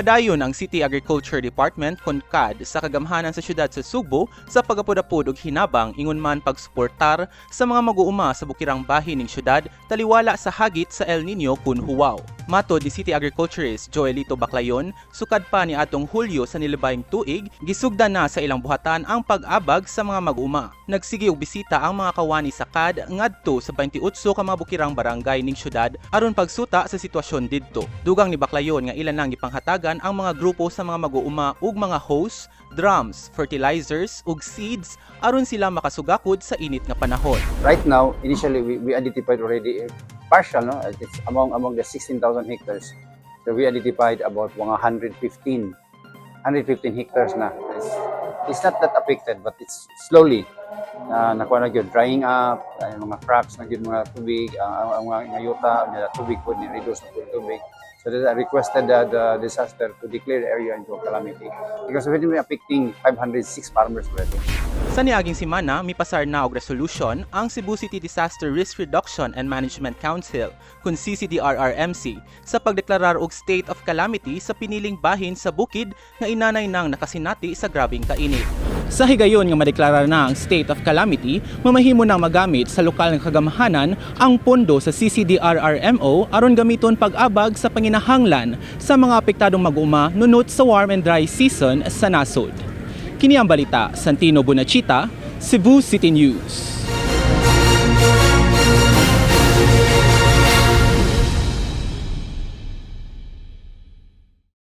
Nagpadayon ang City Agriculture Department CONCAD sa kagamhanan sa syudad sa Subo sa pagapod-apod og hinabang ingon man pagsuportar sa mga mag-uuma sa bukirang bahin ning syudad taliwala sa hagit sa El Nino kun huwaw. Matod ni City Agriculturist Joelito Baclayon, sukad pa ni atong Hulyo sa nilibayng tuig, gisugdan na sa ilang buhatan ang pag-abag sa mga mag-uma. Nagsige og bisita ang mga kawani sa CAD ngadto sa 28 ka mga bukirang barangay ning syudad aron pagsuta sa sitwasyon didto. Dugang ni Baclayon nga ilan nang gipanghatagan ang mga grupo sa mga mag-uuma ug mga hose, drums, fertilizers ug seeds aron sila makasugakod sa init nga panahon. right now, initially we, we identified already a partial, no? It's among among the 16,000 hectares. So we identified about 115, 115 hectares na. It's, it's not that affected, but it's slowly na nakuha na yun, drying up, ay, mga cracks na yun, mga tubig, ah, ang mga mga yuta, mga tubig po, ni-reduce na po yung tubig. So I requested the, the disaster to declare the area into a calamity because it will be affecting 506 farmers already. Sa niaging simana, mipasar na og resolution ang Cebu City Disaster Risk Reduction and Management Council kun CCDRRMC sa pagdeklarar og state of calamity sa piniling bahin sa bukid nga inanay nang nakasinati sa grabing kainit. Sa higayon nga madeklarar na ang state of calamity, mamahimo nang magamit sa lokal nga kagamhanan ang pondo sa CCDRRMO aron gamiton pag-abag sa panginahanglan sa mga apektadong mag-uma nunot sa warm and dry season sa nasod. Kini ang balita, Santino Bonachita, Cebu City News.